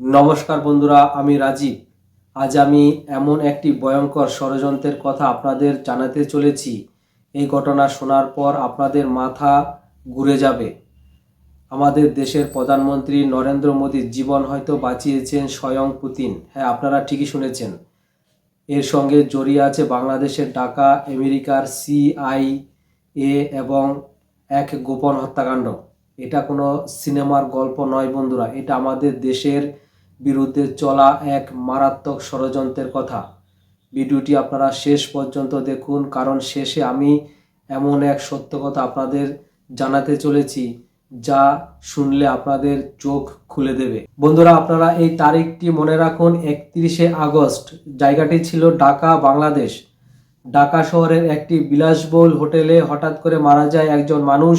নমস্কার বন্ধুরা, আমি রাজীব। আজ আমি এমন একটি ভয়ঙ্কর ষড়যন্ত্রের কথা আপনাদের জানাতে চলেছি। এই ঘটনা শোনার পর আপনাদের মাথা ঘুরে যাবে। আমাদের দেশের প্রধানমন্ত্রী নরেন্দ্র মোদীর জীবন হয়তো বাঁচিয়েছেন স্বয়ং পুতিন। হ্যাঁ আপনারা ঠিকই শুনেছেন। এর সঙ্গে জড়িয়ে আছে বাংলাদেশের ডাকা আমেরিকার সিআইএ এবং এক গোপন হত্যাকাণ্ড। এটা কোনো সিনেমার গল্প নয় বন্ধুরা, এটা আমাদের দেশের বিরুদ্ধে চলা এক মারাত্মক ষড়যন্ত্রের কথা। ভিডিওটি আপনারা শেষ পর্যন্ত দেখুন, কারণ শেষে আমি এমন এক সত্য কথা আপনাদের জানাতে চলেছি, যা শুনলে আপনাদের চোখ খুলে দেবে। বন্ধুরা, আপনারা এই তারিখটি মনে রাখুন, একত্রিশে আগস্ট। জায়গাটি ছিল ঢাকা, বাংলাদেশ। ঢাকা শহরের একটি বিলাসবহুল হোটেলে হঠাৎ করে মারা যায় একজন মানুষ।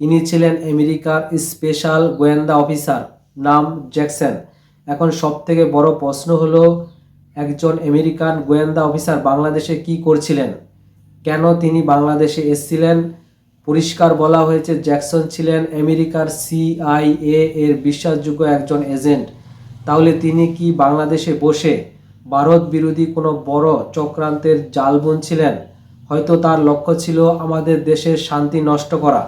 ইনি ছিলেন আমেরিকার স্পেশাল গোয়েন্দা অফিসার, নাম জ্যাকসন। এখন সব থেকে বড় প্রশ্ন হলো, একজন আমেরিকান গোয়েন্দা অফিসার বাংলাদেশে কি করছিলেন? কেন তিনি বাংলাদেশে এসেছিলেন? পরিষ্কার বলা হয়েছে জ্যাকসন ছিলেন আমেরিকার সিআইএ এর বিশ্বাসযোগ্য একজন এজেন্ট। তাহলে তিনি কি বাংলাদেশে বসে ভারত বিরোধী কোনো বড় চক্রান্তের জাল বুনছিলেন? হয়তো তার লক্ষ্য ছিল আমাদের দেশের শান্তি নষ্ট করা।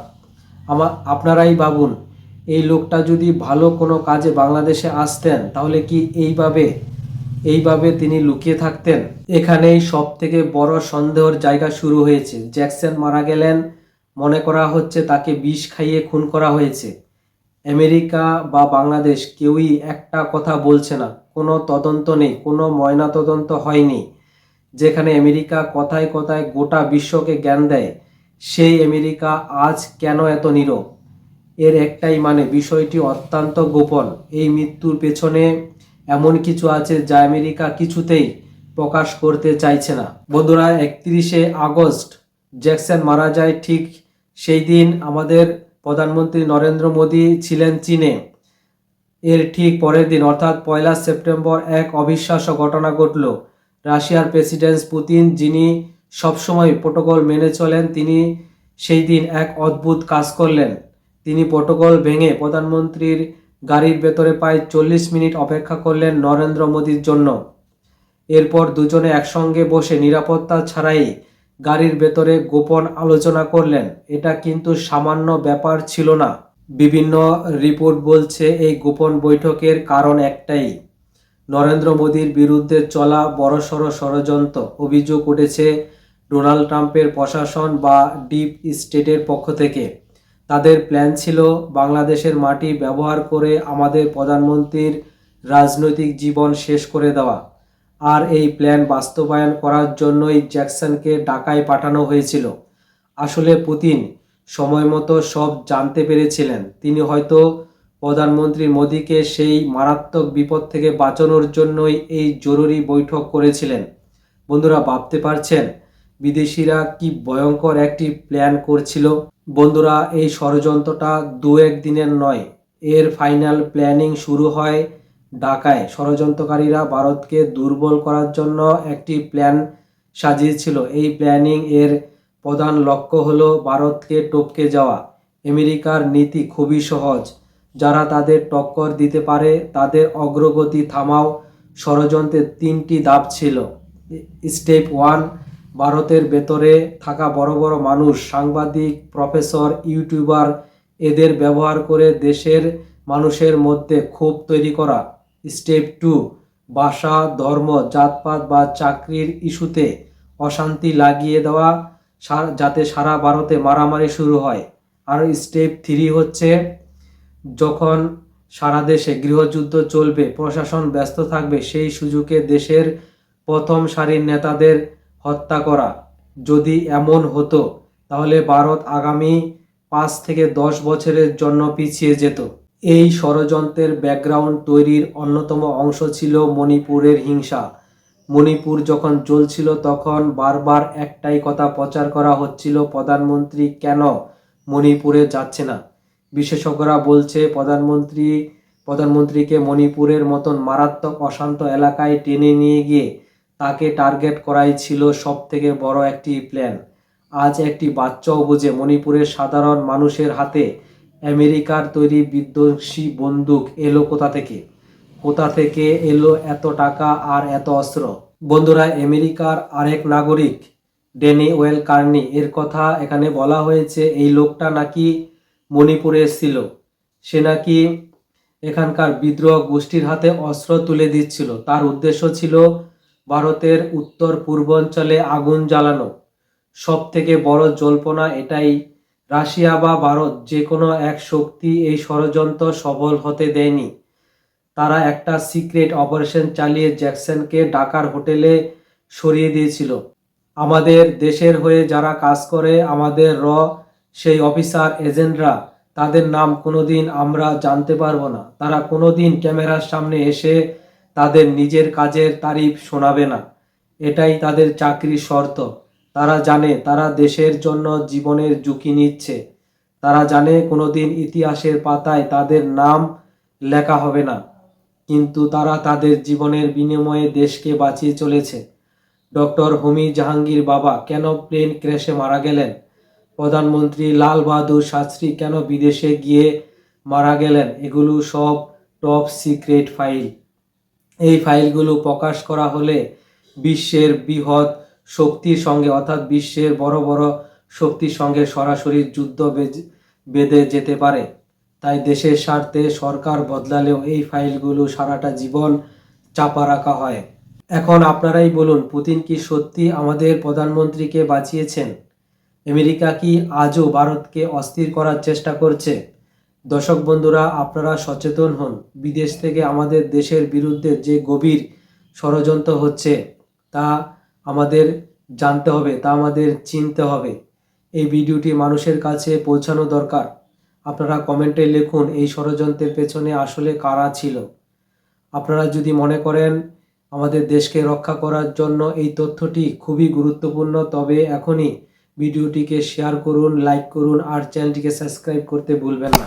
আমা আপনারাই ভাবুন। এই লোকটা যদি ভালো কোনো কাজে বাংলাদেশে আসতেন, তাহলে কি এইভাবে এইভাবে তিনি লুকিয়ে থাকতেন? এখানেই সব থেকে বড় সন্দেহের জায়গা শুরু হয়েছে। জ্যাকসন মারা গেলেন, মনে করা হচ্ছে তাকে বিষ খাইয়ে খুন করা হয়েছে। আমেরিকা বা বাংলাদেশ কেউই একটা কথা বলছে না। কোনো তদন্ত নেই, কোনো ময়না তদন্ত হয়নি, যেখানে আমেরিকা কথায় কথায় গোটা বিশ্বকে জ্ঞান দেয়। সেই আমেরিকা আজ কেন এত নীরব? এর একটাই মানে বিষয়টি অত্যন্ত গোপন। এই মৃত্যুর পেছনে এমন কিছু আছে যা আমেরিকা কিছুতেই প্রকাশ করতে চাইছে না। বন্ধুরা, একত্রিশে আগস্ট জ্যাকসন মারা যায় ঠিক সেই দিন আমাদের প্রধানমন্ত্রী নরেন্দ্র মোদী ছিলেন চীনে। এর ঠিক পরের দিন, অর্থাৎ পয়লা সেপ্টেম্বর, এক অবিশ্বাস্য ঘটনা ঘটল। রাশিয়ার প্রেসিডেন্ট পুতিন, যিনি সবসময় প্রোটোকল মেনে চলেন, তিনি সেই দিন এক অদ্ভুত কাজ করলেন। তিনি প্রোটোকল ভেঙে প্রধানমন্ত্রীর গাড়ির ভেতরে প্রায় চল্লিশ মিনিট অপেক্ষা করলেন নরেন্দ্র মোদীর জন্য। এরপর দুজনে একসঙ্গে বসে নিরাপত্তা ছাড়াই গাড়ির ভেতরে গোপন আলোচনা করলেন। এটা কিন্তু সামান্য ব্যাপার ছিল না। বিভিন্ন রিপোর্ট বলছে এই গোপন বৈঠকের কারণ একটাই। নরেন্দ্র মোদীর বিরুদ্ধে চলা বড়সড় ষড়যন্ত্র। অভিযোগ উঠেছে, ডোনাল্ড ট্রাম্পের প্রশাসন বা ডিপ স্টেটের পক্ষ থেকে। তাদের প্ল্যান ছিল বাংলাদেশের মাটি ব্যবহার করে আমাদের প্রধানমন্ত্রীর রাজনৈতিক জীবন শেষ করে দেওয়া। আর এই প্ল্যান বাস্তবায়ন করার জন্যই জ্যাকসনকে ঢাকায় পাঠানো হয়েছিল। আসলে পুতিন সময় মতো সব জানতে পেরেছিলেন। তিনি হয়তো প্রধানমন্ত্রী মোদীকে সেই মারাত্মক বিপদ থেকে বাঁচানোর জন্যই এই জরুরি বৈঠক করেছিলেন। বন্ধুরা, ভাবতে পারছেন? বিদেশিরা কি ভয়ঙ্কর একটি প্ল্যান করছিল? বন্ধুরা, এই ষড়যন্ত্রটা দু এক দিনের নয়। এর ফাইনাল প্ল্যানিং শুরু হয় ঢাকায়। ষড়যন্ত্রকারীরা ভারতকে দুর্বল করার জন্য একটি প্ল্যান সাজিয়েছিল। এই প্ল্যানিং এর প্রধান লক্ষ্য হলো ভারতকে টপকে যাওয়া। আমেরিকার নীতি খুবই সহজ। যারা তাদের টক্কর দিতে পারে, তাদের অগ্রগতি থামাও। ষড়যন্ত্রের তিনটি ধাপ ছিল। স্টেপ ওয়ান ভারতের ভেতরে থাকা বড় বড় মানুষ, সাংবাদিক, প্রফেসর, ইউটিউবার, এদের ব্যবহার করে দেশের মানুষের মধ্যে ক্ষোভ তৈরি করা। স্টেপ টু, ভাষা, ধর্ম, জাতপাত বা চাকরির ইস্যুতে অশান্তি লাগিয়ে দেওয়া যাতে সারা ভারতে মারামারি শুরু হয়। আর স্টেপ থ্রি হচ্ছে, যখন সারা দেশে গৃহযুদ্ধ চলবে, প্রশাসন ব্যস্ত থাকবে, সেই সুযোগে দেশের প্রথম সারির নেতাদের হত্যা করা। যদি এমন হতো, তাহলে ভারত আগামী পাঁচ থেকে দশ বছরের জন্য পিছিয়ে যেত। এই ষড়যন্ত্রের ব্যাকগ্রাউন্ড তৈরির অন্যতম অংশ ছিল মণিপুরের হিংসা। মণিপুর যখন চলছিল তখন বারবার একটাই কথা প্রচার করা হচ্ছিল, প্রধানমন্ত্রী কেন মণিপুরে যাচ্ছে না? বিশেষজ্ঞরা বলছে, প্রধানমন্ত্রী, প্রধানমন্ত্রীকে মণিপুরের মতন মারাত্মক অশান্ত এলাকায় টেনে নিয়ে গিয়ে তাকে টার্গেট করাই ছিল সব থেকে বড় একটি প্ল্যান। আজ একটি বাচ্চাও বুঝে মণিপুরের সাধারণ মানুষের হাতে আমেরিকার তৈরি বিধ্বংসী বন্দুক এলো কোথা থেকে? কোথা থেকে এলো এত টাকা আর এত অস্ত্র? বন্ধুরা, আমেরিকার আরেক নাগরিক, ডেনি ওয়েল কার্নি, এর কথা এখানে বলা হয়েছে, এই লোকটা নাকি মণিপুরে ছিল। সে নাকি এখানকার বিদ্রোহ গোষ্ঠীর হাতে অস্ত্র তুলে দিচ্ছিল। তার উদ্দেশ্য ছিল ভারতের উত্তর পূর্বাঞ্চলে আগুন জ্বালানো। সব থেকে বড় জল্পনা এটাই, রাশিয়া বা ভারত যে কোনো এক শক্তি এই ষড়যন্ত্র সফল হতে দেয়নি। তারা একটা সিক্রেট অপারেশন চালিয়ে জ্যাকসনকে ডাকার হোটেলে সরিয়ে দিয়েছিল। আমাদের দেশের হয়ে যারা কাজ করে, আমাদের র, সেই অফিসার, এজেন্টরা, তাদের নাম কোনোদিন আমরা জানতে পারব না। তারা কোনোদিন ক্যামেরার সামনে এসে তাদের নিজের কাজের তারিফ শোনাবে না। এটাই তাদের চাকরির শর্ত। তারা জানে তারা দেশের জন্য জীবনের ঝুঁকি নিচ্ছে। তারা জানে কোনোদিন ইতিহাসের পাতায় তাদের নাম লেখা হবে না। কিন্তু তারা তাদের জীবনের বিনিময়ে দেশকে বাঁচিয়ে চলেছে। ডক্টর হোমি জাহাঙ্গীর বাবা কেন প্লেন ক্র্যাশে মারা গেলেন? প্রধানমন্ত্রী লাল বাহাদুর শাস্ত্রী কেন বিদেশে গিয়ে মারা গেলেন? এগুলো সব টপ সিক্রেট ফাইল। এই ফাইলগুলো প্রকাশ করা হলে বিশ্বের বৃহৎ শক্তির সঙ্গে, অর্থাৎ বিশ্বের বড় বড় শক্তির সঙ্গে সরাসরি যুদ্ধ বেঁধে যেতে পারে। তাই দেশের স্বার্থে সরকার বদলালেও এই ফাইলগুলো সারাটা জীবন চাপা রাখা হয়। এখন আপনারাই বলুন, পুতিন কি সত্যি আমাদের প্রধানমন্ত্রীকে বাঁচিয়েছেন? আমেরিকা কি আজও ভারতকে অস্থির করার চেষ্টা করছে? দর্শক বন্ধুরা, আপনারা সচেতন হন। বিদেশ থেকে আমাদের দেশের বিরুদ্ধে যে গভীর ষড়যন্ত্র হচ্ছে, তা আমাদের জানতে হবে, তা আমাদের চিনতে হবে। এই ভিডিওটি মানুষের কাছে পৌঁছানো দরকার। আপনারা কমেন্টে লিখুন, এই ষড়যন্ত্রের পেছনে আসলে কারা ছিল? আপনারা যদি মনে করেন আমাদের দেশকে রক্ষা করার জন্য এই তথ্যটি খুবই গুরুত্বপূর্ণ, তবে এখনই ভিডিওটিকে শেয়ার করুন, লাইক করুন, আর চ্যানেলটিকে সাবস্ক্রাইব করতে ভুলবেন না।